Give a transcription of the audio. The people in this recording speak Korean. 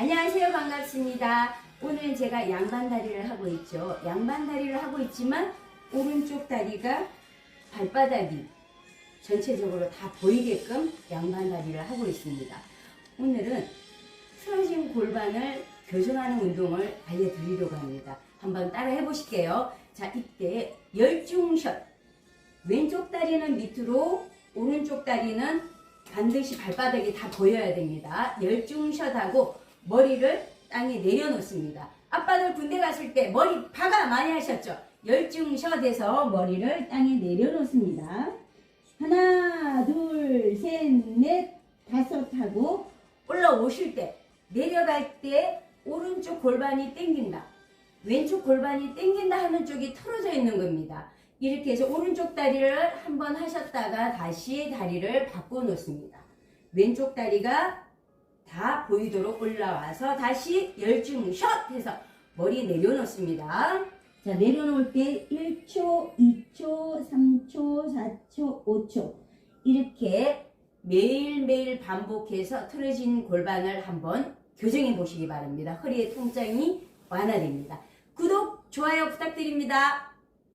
안녕하세요. 반갑습니다. 오늘 제가 양반 다리를 하고 있죠. 양반 다리를 하고 있지만 오른쪽 다리가 발바닥이 전체적으로 다 보이게끔 양반 다리를 하고 있습니다. 오늘은 틀어진 골반을 교정하는 운동을 알려드리려고 합니다. 한번 따라 해보실게요. 자, 이때 열중샷. 왼쪽 다리는 밑으로, 오른쪽 다리는 반드시 발바닥이 다 보여야 됩니다. 열중샷하고 머리를 땅에 내려놓습니다. 아빠들 군대 갔을 때 머리 파가 많이 하셨죠? 열중샷에서 머리를 땅에 내려놓습니다. 하나, 둘, 셋, 넷, 다섯 하고 올라오실 때 내려갈 때 오른쪽 골반이 땡긴다. 왼쪽 골반이 땡긴다 하는 쪽이 틀어져 있는 겁니다. 이렇게 해서 오른쪽 다리를 한번 하셨다가 다시 다리를 바꿔 놓습니다. 왼쪽 다리가 다 보이도록 올라와서 다시 열중 샷 해서 머리 내려놓습니다. 자, 내려놓을 때 1초, 2초, 3초, 4초, 5초. 이렇게 매일매일 반복해서 틀어진 골반을 한번 교정해 보시기 바랍니다. 허리의 통증이 완화됩니다. 구독, 좋아요 부탁드립니다.